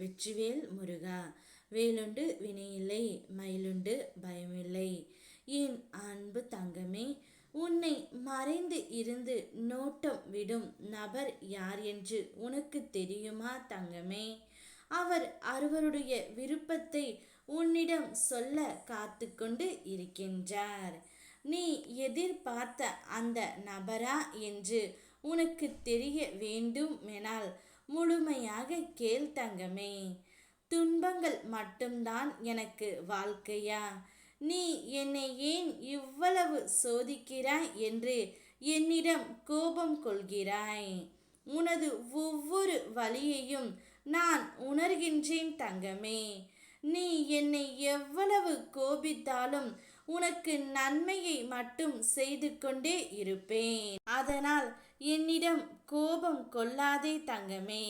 வெற்றிவேல் முருகா. வேலுண்டு வினையில்லை மயிலுண்டு பயமில்லை. என் அன்பு தங்கமே உன்னை மறைந்து இருந்து நோட்டம் விடும் நபர் யார் என்று உனக்கு தெரியுமா தங்கமே? அவர் அறுவருடைய விருப்பத்தை உன்னிடம் சொல்ல காத்து கொண்டு இருக்கின்றார். நீ எதிர்பார்த்த அந்த நபரா என்று உனக்கு தெரிய வேண்டும் எனால் முழுமையாக கேள் தங்கமே. துன்பங்கள் மட்டும்தான் எனக்கு வாழ்க்கையா? நீ என்னை ஏன் இவ்வளவு சோதிக்கிறாய் என்று என்னிடம் கோபம் கொள்கிறாய்? உனது ஒவ்வொரு வழியையும் நான் உணர்கின்றேன் தங்கமே. நீ என்னை எவ்வளவு கோபித்தாலும் உனக்கு நன்மையை மட்டும் செய்து கொண்டே இருப்பேன். அதனால் என்னிடம் கோபம் கொள்ளாதே தங்கமே.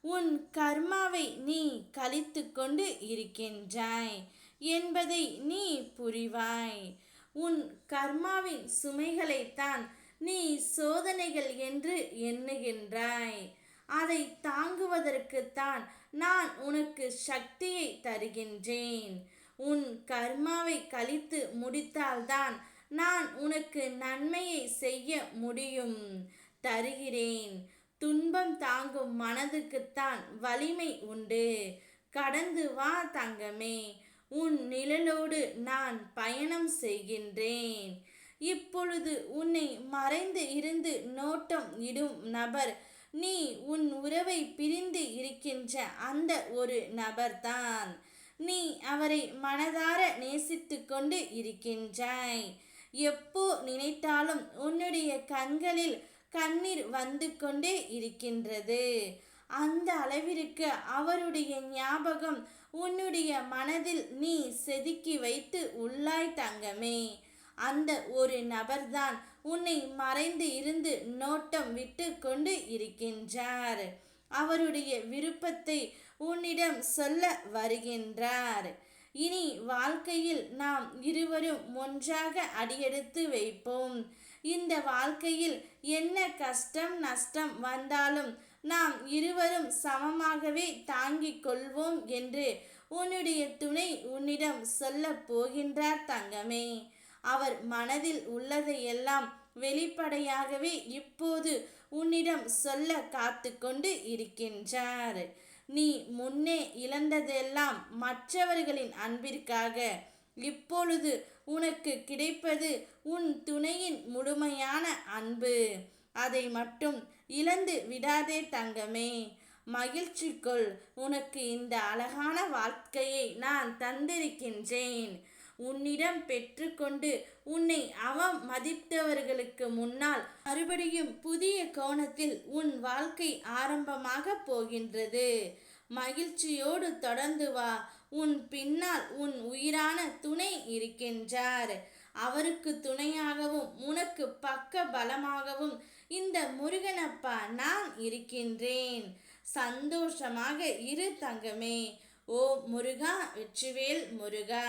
உன் கர்மாவை நீ கழித்து கொண்டு இருக்கின்றாய் என்பதை நீ புரிவாய். உன் கர்மாவின் சுமைகளைத்தான் நீ சோதனைகள் என்று எண்ணுகின்றாய். அதை தாங்குவதற்குத்தான் நான் உனக்கு சக்தியை தருகின்றேன். உன் கர்மாவை கழித்து முடித்தால்தான் நான் உனக்கு நன்மையை செய்ய முடியும். தருகிறேன். துன்பம் தாங்கும் மனதுக்குத்தான் வலிமை உண்டு. கடந்து வா தங்கமே. உன் நிழலோடு நான் பயணம் செய்கின்றேன். இப்பொழுது உன்னை மறைந்து இருந்து நோட்டம் இடும் நபர். நீ உன் உறவை பிரிந்து இருக்கின்ற அந்த ஒரு நபர்தான். நீ அவரை மனதார நேசித்து கொண்டு இருக்கின்றாய். எப்போ நினைத்தாலும் உன்னுடைய கண்களில் கண்ணீர் வந்து கொண்டே இருக்கின்றது. அந்த அளவிற்கு அவருடைய ஞாபகம் உன்னுடைய மனதில் நீ செதுக்கி வைத்து உள்ளாய் தங்கமே. அந்த ஒரு நபர்தான் உன்னை மறைந்து இருந்து நோட்டம் விட்டு கொண்டு இருக்கின்றார். அவருடைய விருப்பத்தை உன்னிடம் சொல்ல வருகின்றார். இனி வாழ்க்கையில் நாம் இருவரும் ஒன்றாக அடியெடுத்து வைப்போம். இந்த வாழ்க்கையில் என்ன கஷ்டம் நஷ்டம் வந்தாலும் நாம் இருவரும் சமமாகவே தாங்கிக் கொள்வோம் என்று உன்னுடைய துணை உன்னிடம் சொல்ல போகின்றார் தங்கமே. அவர் மனதில் உள்ளதையெல்லாம் வெளிப்படையாகவே இப்போது உன்னிடம் சொல்ல காத்து கொண்டு இருக்கின்றார். நீ முன்னே இழந்ததெல்லாம் மற்றவர்களின் அன்பிற்காக. இப்பொழுது உனக்கு கிடைப்பது உன் துணையின் முழுமையான அன்பு. அதை மட்டும் இழந்து விடாதே தங்கமே. மகிழ்ச்சிக்குள் உனக்கு இந்த அழகான வாழ்க்கையை நான் தந்திருக்கின்றேன். உன்னிடம் பெற்றுக்கொண்டு உன்னை அவம் மதித்தவர்களுக்கு முன்னால் மறுபடியும் புதிய கோணத்தில் உன் வாழ்க்கை ஆரம்பமாக போகின்றது. மகிழ்ச்சியோடு தொடர்ந்து வா. உன் பின்னால் உன் உயிரான துணை இருக்கின்றார். அவருக்கு துணையாகவும் உனக்கு பக்க பலமாகவும் இந்த முருகனப்பா நான் இருக்கின்றேன். சந்தோஷமாக இரு தங்கமே. ஓ முருகா வெற்றிவேல் முருகா.